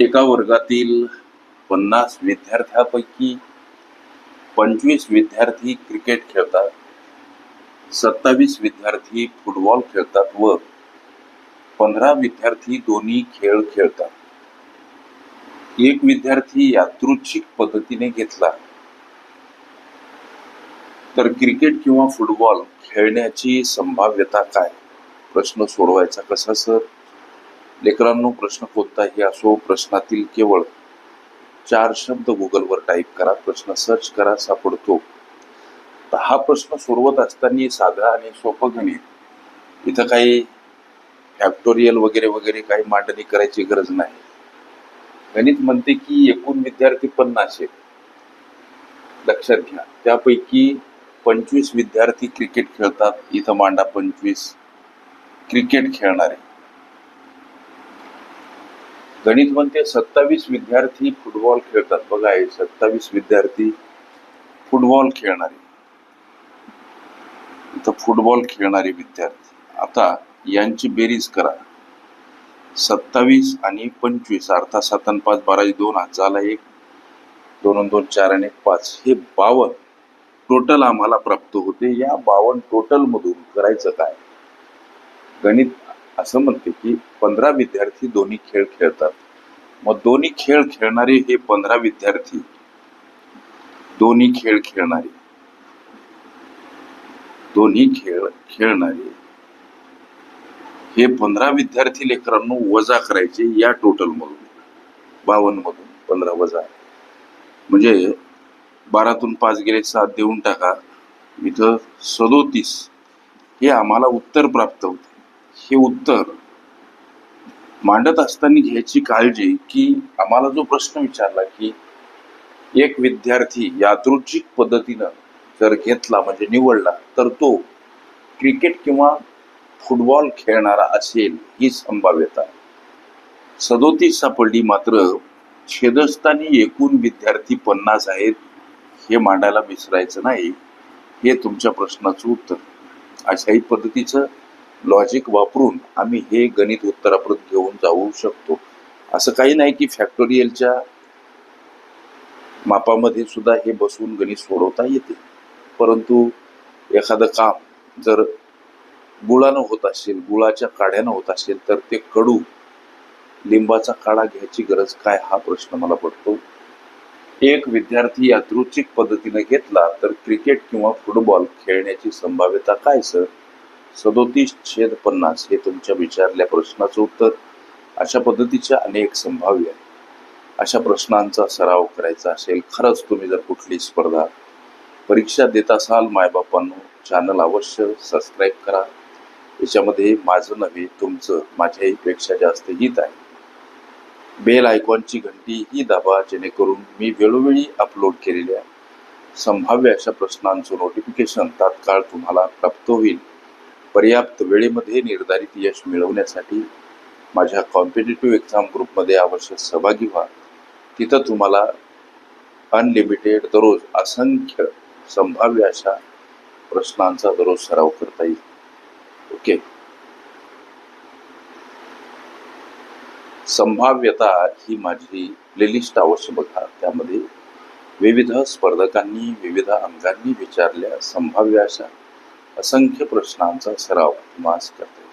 एका वर्गातील पन्नास विद्यार्थ्यापैकी पंचवीस विद्यार्थी क्रिकेट खेळतात सत्तावीस विद्यार्थी फुटबॉल खेळतात व पंधरा विद्यार्थी दोन्ही खेळ खेळतात. एक विद्यार्थी यादृच्छिक पद्धतीने घेतला. तर क्रिकेट किंवा फुटबॉल खेळण्याची संभाव्यता काय? प्रश्न सोडवायचा कसा सर? लेकरांनो प्रश्न कोणताही असो प्रश्नातील केवळ चार शब्द गुगलवर टाईप करा प्रश्न सर्च करा सापडतो. तर हा प्रश्न सोडवत असताना साधा आणि सोपं गणित. इथं काही फॅक्टोरियल वगैरे वगैरे काही मांडणी करायची गरज नाही. गणित म्हणते की एकूण विद्यार्थी पन्नास आहेत. लक्षात घ्या. त्यापैकी पंचवीस विद्यार्थी क्रिकेट खेळतात. इथं मांडा पंचवीस. क्रिकेट खेळणारे. गणित म्हणते सत्तावीस विद्यार्थी फुटबॉल खेळतात. बघा हे सत्तावीस विद्यार्थी फुटबॉल खेळणारे. इथं फुटबॉल खेळणारे विद्यार्थी. आता यांची बेरीज करा. सत्तावीस आणि पंचवीस अर्थात सात आणि पाच बारा दोन हात झाला एक दोन दोन चार आणि एक पाच. हे बावन टोटल आम्हाला प्राप्त होते. या बावन टोटल मधून करायचं काय? गणित असं म्हणते की पंधरा विद्यार्थी दोन्ही खेळ खेळतात. मग दोन्ही खेळ खेळणारे हे पंधरा विद्यार्थी दोन्ही खेळ खेळणारे. दोन्ही खेळ खेळणारे हे पंधरा विद्यार्थी लेकरांनो वजा करायचे या टोटल मधून. बावन्न मधून पंधरा वजा. म्हणजे बारातून पाच गेले सात देऊन टाका. इथं सदोतीस हे आम्हाला उत्तर प्राप्त होते. हे उत्तर मांडत असताना घ्यायची काळजी की आम्हाला जो प्रश्न विचारला की एक विद्यार्थी यादृच्छिक पद्धतीनं जर घेतला म्हणजे निवडला तर तो क्रिकेट किंवा फुटबॉल खेळणारा असेल ही संभाव्यता. सदोतीस सापडली मात्र छेदस्थानी एकूण विद्यार्थी पन्नास आहेत हे मांडायला विसरायचं नाही हे तुमच्या प्रश्नाचं उत्तर. अशाही पद्धतीचं लॉजिक वापरून आम्ही हे गणित उत्तरापर्यंत घेऊन जाऊ शकतो. असं काही नाही की फॅक्टोरियलच्या मापामध्ये सुद्धा हे बसून गणित सोडवता येते. परंतु एखादं काम जर गुळानं होत असेल गुळाच्या काढ्यानं होत असेल तर ते कडू लिंबाचा काढा घ्यायची गरज काय हा प्रश्न मला पडतो. एक विद्यार्थी यादृच्छिक पद्धतीने घेतला तर क्रिकेट किंवा फुटबॉल खेळण्याची संभाव्यता काय सर? सदोतीस छेद पन्नास हे तुमच्या विचारल्या प्रश्नाचं उत्तर. अशा पद्धतीच्या अनेक संभाव्य अशा प्रश्नांचा सराव करायचा असेल खरंच तुम्ही जर कुठली स्पर्धा परीक्षा देत असाल मायबापांनो चॅनल अवश्य सबस्क्राईब करा. याच्यामध्ये माझं नव्हे तुमचं माझ्याहीपेक्षा जास्त हित आहे. बेल आयकॉनची घंटी ही दाबा जेणेकरून मी वेळोवेळी अपलोड केलेल्या संभाव्य अशा प्रश्नांचं नोटिफिकेशन तात्काळ तुम्हाला प्राप्त होईल. पर्याप्त वेळेमध्ये निर्धारित यश मिळवण्यासाठी माझ्या कॉम्पिटेटिव्ह एक्झाम ग्रुपमध्ये अवश्य सहभागी व्हा. तिथं तुम्हाला अनलिमिटेड दररोज असंख्य संभाव्य अशा प्रश्नांचा दररोज सराव करता येईल. ओके? संभाव्यता ही माझी प्लेलिस्ट अवश्य बघा. त्यामध्ये विविध स्पर्धकांनी विविध अंगांनी विचारल्या संभाव्य अशा असंख्य प्रश्नांचा सराव मास करते.